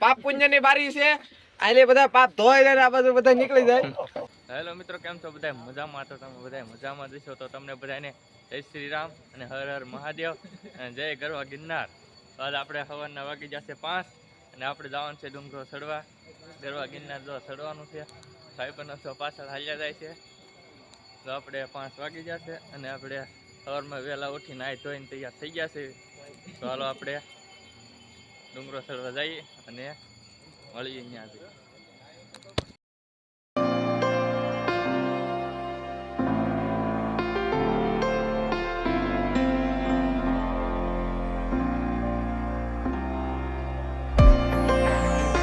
પાપ પુણ્યની બારી છે. આલે બધા પાપ ધોઈ જાય આ બધું બધા નીકળી જાય. હેલો મિત્રો, કેમ છો બધા મજામાં તો તમે બધા મજામાં જશો તો તમને બધાને જય શ્રી રામ અને હર હર મહાદેવ અને જય ગરવા ગિરનાર. આજ આપણે સવારના વાગી જશે પાંચ અને આપણે જવાનું છે ડુંગરો સડવા ગરવા ગિરનાર જો સડવાનું છે. પણ છો પાછળ હાલ્યા જાય છે. તો આપણે પાંચ વાગી જશે અને આપણે સવારમાં વહેલા ઉઠીને નાહી ધોઈને તૈયાર થઈ ગયા છે. તો હાલો આપણે ડુંગરો ચડવા જઈએ અને મળીએ અહીંયા તો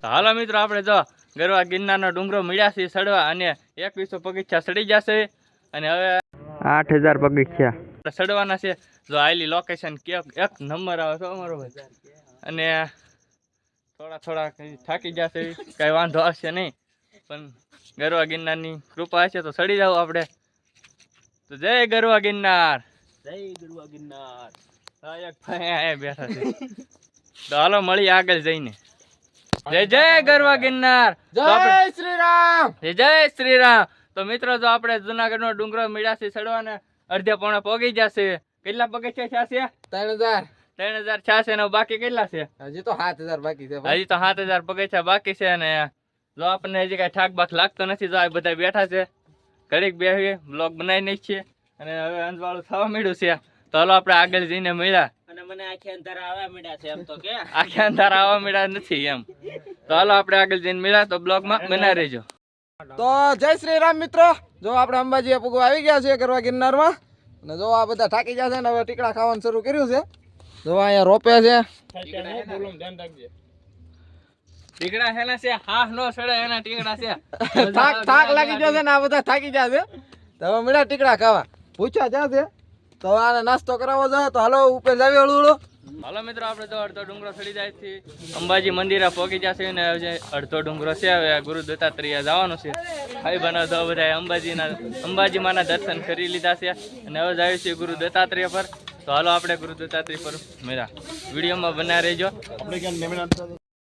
હાલો મિત્રો આપણે જો ગરવા ગિરનારનો ડુંગરો મળ્યા છે સડવા અને એકવીસો પગથિયા સડી જશે. અને હવે આઠ હજાર પગથિયા. સડવાના છે. જો આયલી લોકેશન કે એક નંબર આવે છે અમારો ભાઈ. અને થોડા થોડા થાકી જશે કઈ વાંધો આવશે નહીં. પણ ગરવા ગિરનારની કૃપા હશે તો ચડી જાવ આપણે. તો જય ગરવા ગિરનાર. જય ગરવા ગિરનાર. એક ભાઈ બેઠા છે. તો હાલો મળીએ આગળ જઈને. જય જય ગરવા ગિરનાર. જય શ્રી રામ જય જય શ્રી રામ તો મિત્રો જો આપણે જુનાગઢ નો ડુંગરો છે ચડવાને અડધે પોણે પોગી જશે કેટલા પગથિયા છે ત્રણ હજાર. ત્રણ હજાર છ્યાસી ને બાકી કેટલા છે? હજી તો સાત હજાર બાકી છે હજી તો સાત હજાર પગથિયા બાકી છે અને જો આપણને હજી કઈ ઠાક બાક લાગતો નથી જો આ બધા બેઠા છે. ઘડીક બેસી બ્લોગ બનાવી નાખી છે અને હવે અંજવાળું થવા મળ્યું છે. તો હાલો આપણે આગળ જઈને મળ્યા. અને મને આખે અંધારા આવવા મળ્યા છે એમ તો કે. આખે અંધારા આવવા મળ્યા નથી એમ. તો હાલો આપણે આગળ જઈને મળ્યા તો બ્લોગમાં બનાવી રહેજો. તો જય શ્રી રામ મિત્રો. જો આપણે અંબાજી પૂગવા આવી ગયા છે કરવા ગિરનારમાં. અને જો આ બધા થાકી ગયા છે ને હવે ટીકડા ખાવાનું શરૂ કર્યું છે. જો અહીંયા રોપે છે. ટીકડા છે હાફ નો સડે એના ટીકડા છે. થાક થાક લાગી ગયો છે ને આ બધા થાકી ગયા છે. તો હવે મળ્યા ટીકડા ખાવા. પૂછ્યા ત્યાં છે. તો આને નાસ્તો કરાવવો જાય તો હાલો ઉપર જાવી હળવું. હાલો મિત્રો આપણે તો અડધો ડુંગરો ચડી જાય છે. અંબાજી મંદિરે પહોંચી જશે ને હવે અડધો ડુંગરો છે હવે ગુરુ દત્તાત્રેય જવાનું છે. ભાઈ બનો તો બધા અંબાજીના અંબાજી માના દર્શન કરી લીધા છે અને હવે જાય છે ગુરુ દત્તાત્રેય પર. તો હાલો આપણે ગુરુ દત્તાત્રેય પર મેળા વિડીયોમાં બના રહેજો.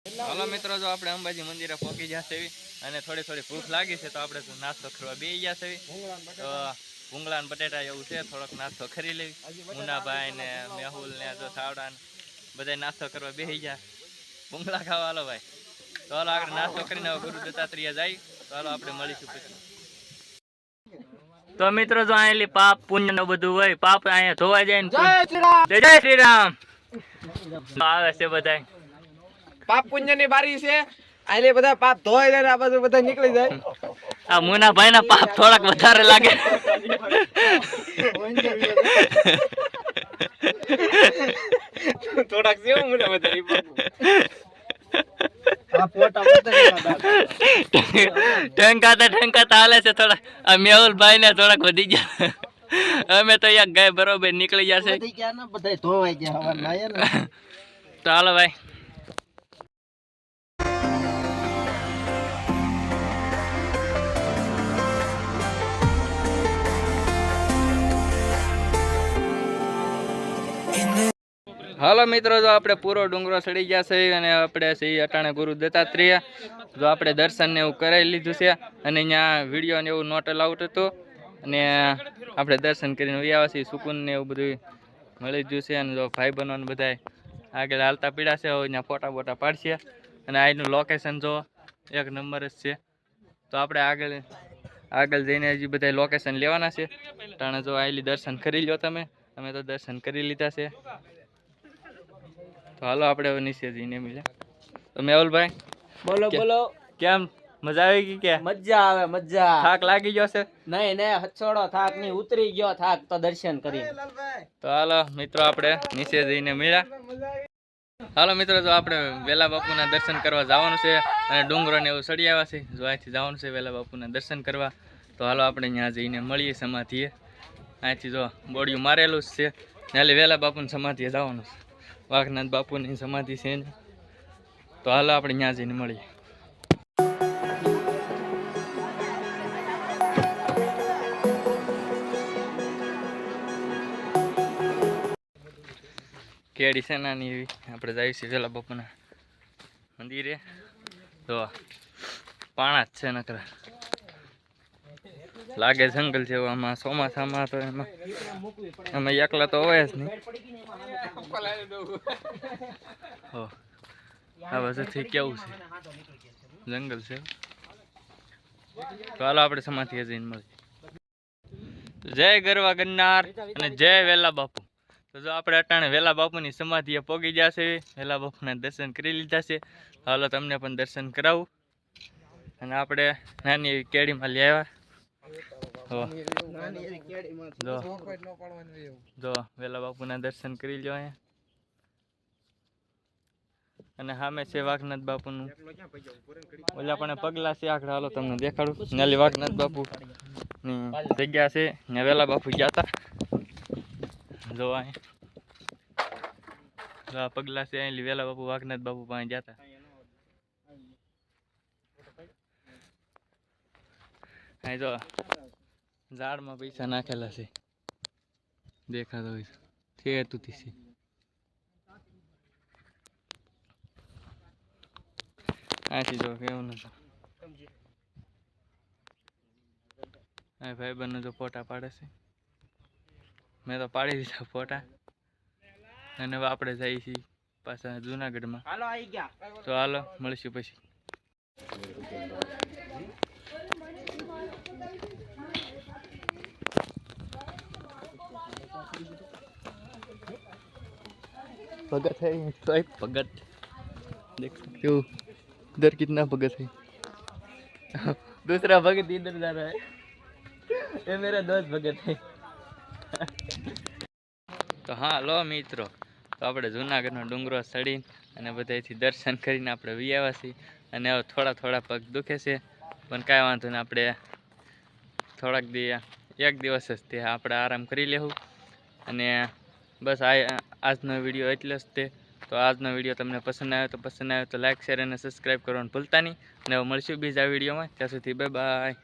હાલો મિત્રો જો આપણે અંબાજી મંદિરે પહોંચી જશે અને થોડી થોડી ભૂખ લાગી છે તો આપણે નાસ્તો કરવા બે જશે તો ભૂંગળા ને બટેટા એવું છે થોડોક નાસ્તો કરી લેવી મુનાભાઈ ને મેહુલ ને જો સાવડા ને બધા નાસ્તો કરવા બેસી ગયા. ભૂંગળા ખાવા હાલો ભાઈ. તો હાલો આગળ નાસ્તો કરીને ગુરુ દત્તાત્રેય જાય. તો હાલો આપણે મળીશું પછી. તો મિત્રો જો આયેલી પાપ પુણ્યનું બધું હોય પાપ અહીંયા ધોવા જાય ને જય શ્રી રામ! આવે છે બધા પાપ પુણ્યની બારી છે. અહીંયા બધા પાપ ધોઈ જાય આ બાજુ બધા નીકળી જાય. આ મુનાભાઈ ના પાપ થોડાક વધારે લાગે. થોડાક જેવું મને વધારે ઠંકાતા ઠંકાતા હાલે છે થોડા આ મેહુલભાઈ ને થોડાક વધી ગયા. અમે તો અહીંયા ગયા બરોબર નીકળી જશે તો હાલો ભાઈ. હાલો મિત્રો, જો આપણે પૂરો ડુંગરો ચડી ગયા છે અને આપણે શ્રી અટાણે ગુરુ દત્તાત્રેય, જો આપણે દર્શન ને એવું કરાવી લીધું છે અને અહીંયા વીડિયો ને એવું નોટ અલાઉટ હતું. અને આપણે દર્શન કરીને વ્યાવા છીએ, સુકૂન ને એવું બધું મળી ગયું છે અને જો ભાઈ બનવાનું બધા આગળ હાલતા પીડા છે, હવે અહીંયા ફોટા બોટા પાડશે. અને અહીંનું લોકેશન જો એક નંબર જ છે. તો આપણે આગળ આગળ જઈને હજી બધા લોકેશન લેવાના છે. તાણે જો આયેલી દર્શન કરી લો તમે. અમે તો દર્શન કરી લીધા છે. તો હાલો આપણે હવે નીચે જઈને મળ્યા. તો મેહુલભાઈ બોલો બોલો. કેમ? મજા આવી ગઈ કે? મજા આવે મજા. થાક લાગી ગયો છે? નહીં નહીં હચોડો થાક નહીં ઉતરી ગયો થાક તો દર્શન કરી તો હાલો મિત્રો આપણે નીચે જઈને મળ્યા. હાલો મિત્રો જો આપણે વેલા બાપુના દર્શન કરવા જવાનું છે અને ડુંગરો ને એવું સડી આવ્યા છે. જો અહીંથી જવાનું છે વેલા બાપુના દર્શન કરવા. તો હાલો આપણે ત્યાં જઈને મળીએ સમાધિએ. અહીંથી જો બોડિયું મારેલું જ છે. એટલે વેલા બાપુની સમાધિએ જવાનું છે. વાઘનાથ બાપુની સમાધિ છે ને. તો હાલો આપણે ત્યાં જઈને મળીએ. કેડી છે નાની એવી? આપણે જાય છે પેલા બાપુના મંદિરે. તો પાણા જ છે નકરા. લાગે જંગલ જેવું આમાં ચોમાસામાં તો એમાં અમે એકલા તો હોય જ નહીં. આ બાજુથી કેવું છે? જંગલ છે. તો હાલો આપણે સમાધિએ જઈને મળીએ જય ગરવા ગન્નાર અને જય વેલા બાપુ. તો જો આપણે અટાણે વેલા બાપુની સમાધિએ પોગી ગયા છે. વેલા બાપુના દર્શન કરી લીધા છે. હાલો તમને પણ દર્શન કરાવું. અને આપણે નાની એવી કેડીમાં લઈ આવ્યા. જો. વેલા બાપુના દર્શન કરી લો અને સામે છે વાઘનાથ બાપુનું. ઓલા પણ પગલા છે આખડા હાલો તમને દેખાડું. નાલી વાઘનાથ બાપુ ની જગ્યા છે, ને વેલા બાપુ ગયા હતા જો અહીં પગલા છે, અહીં વેલા બાપુ વાઘનાથ બાપુ પાસે ગયા હતા અહીં જો. ઝાડમાં પૈસા નાખેલા છે. દેખાતો હોય છે. તુતી છે. આથી જો કેવું નથી હા ભાઈ બંને જો ફોટા પાડે છે. મેં તો પાડી દીધા ફોટા. અને હવે આપણે જઈએ છીએ પાછા જુનાગઢમાં. તો હાલો મળીશું પછી. भगत है ये तो एक भगत देख सकते हो इधर कितना भगत है दूसरा भगत इधर जा रहा है ये मेरा दोस्त भगत है તો હા લો મિત્રો તો આપણે જુનાગઢનો ડુંગરો ચડીને અને બધાથી દર્શન કરીને આપણે વી આવ્યા છીએ અને હવે થોડા થોડા પગ દુખે છે પણ કાંઈ વાંધો નહીં આપણે થોડાક દી એક દિવસ જ તે આપણે આરામ કરી લેવું અને બસ આ આજનો વીડિયો એટલે જ તે. તો આજનો વીડિયો તમને પસંદ આવ્યો તો પસંદ આવ્યો તો લાઇક શેર અને સબસ્ક્રાઈબ કરવાનું ભૂલતા નહીં. અને મળશું બીજા વિડીયોમાં. ત્યાં સુધી બાય બાય